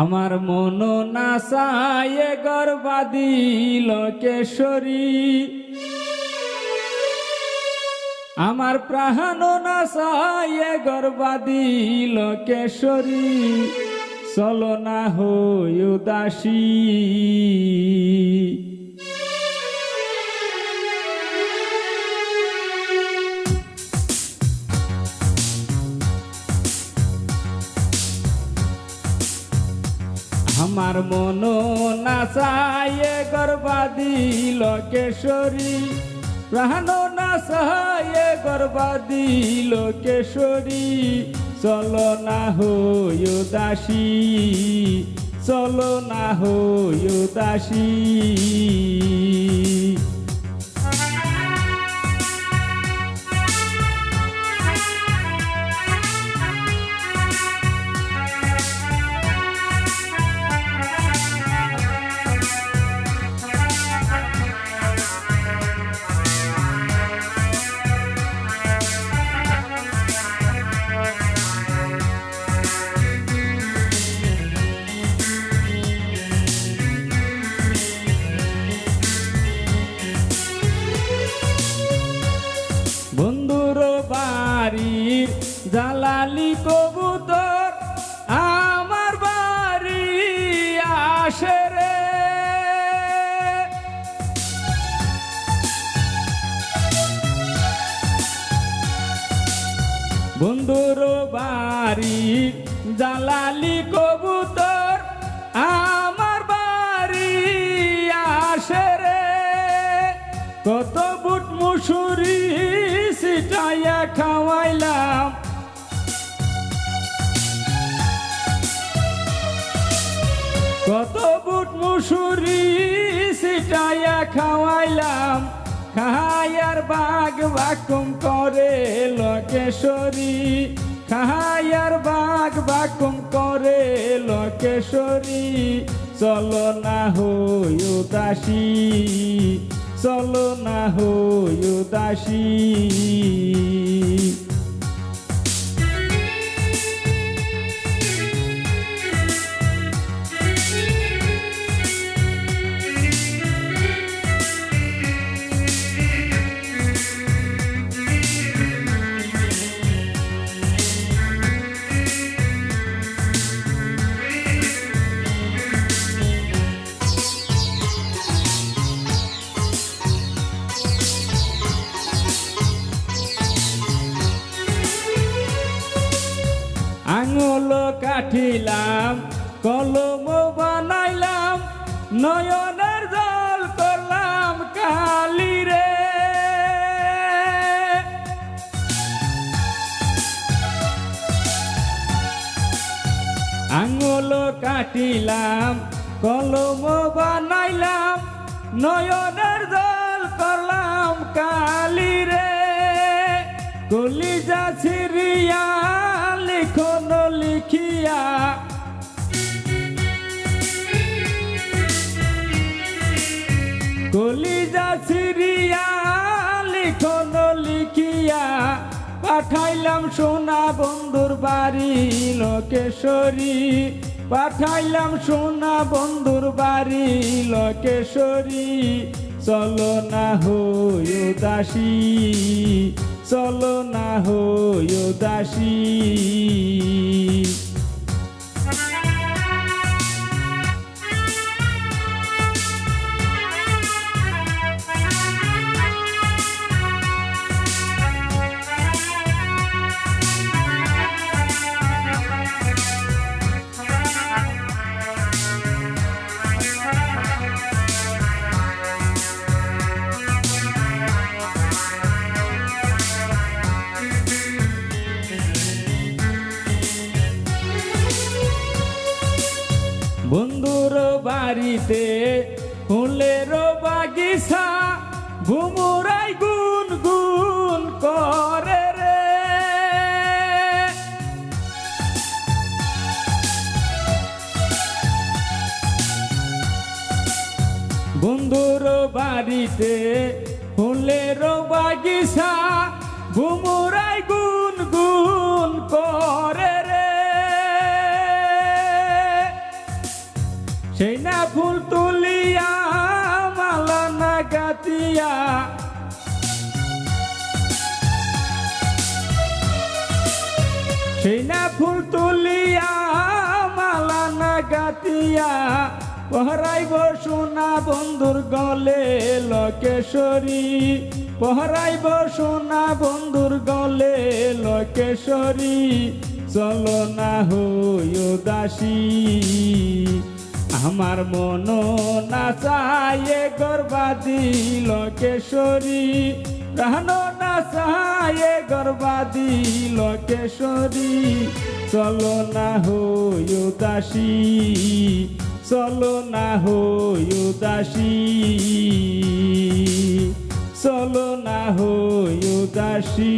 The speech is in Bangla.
আমার মন না নাসায় গর্বাদি লোকেশ্বরী। আমার প্রাণ না সায়ে গর্বাদি লোকেশ্বরী। চলো না হই উদাসী। আমার মন নাচায় গর্বাদি লোকেশ্বরী। প্রাণ নাচায় গর্বাদি লোকেশ্বরী। চলো না হই উদাসী, চলো না হই উদাসী। জালালি কবুতর আমার বাড়ি আসে রে। বন্ধুর বাড়ি জালালি কবুতর আমার বাড়ি আসে রে। কত বুট মুসুরি সিটাইয়া খাওয়াইলাম কত বুট মুসুরি সিটাইয়া খাওয়াইলাম। খাহাইয়ার বাঘ বাকুম করে লোকেশ্বরী। খাহাইয়ার বাঘ বাকুম করে লোকেশ্বরী। চলো না হই উদাসী, চলো না হই উদাসী। আঙুল কাঠিলাম কলম বানাইলাম, নয়নের জল করলাম কালি রে। আঙুল কাটিলাম কলম বানাইলাম, নয়নের জল করলাম কালি রে। কলিজা ছিড়িয়া লিখিয়া কলিজা ছিড়িয়া লিখন লিখিয়া পাঠাইলাম সোনা বন্ধুর বাড়ি, লোকেশ্বরী। পাঠাইলাম সোনা বন্ধুর বাড়ি, লোকেশ্বরী। চলো না হই উদাসী। চলো না হই উদাসী। বন্ধুর বাড়িতে ফুলের বাগিচা, ঘুমুরাই গুন গুন করে বন্ধুর বাড়িতে ফুলের বাগিচা, ঘুমুরাই গুন গুন করে সেই না ফুল তুলিয়া, মালা না গাতিয়া সেই না ফুল তুলিয়া, মালা না গাতিয়া পহরাইব সোনা বন্ধুর গলে লকেশ্বরী। পহরাইব সোনা বন্ধুর গলে লকেশ্বরী। চলো না হই উদাসী। আমার মন না চায়ে গর্বাদি লকেশ্বরী। প্রাণ না চায়ে গর্বাদি লকেশ্বরী। চলো না হইও দাসী চলো না হইও দাসী চলো না হইও দাসী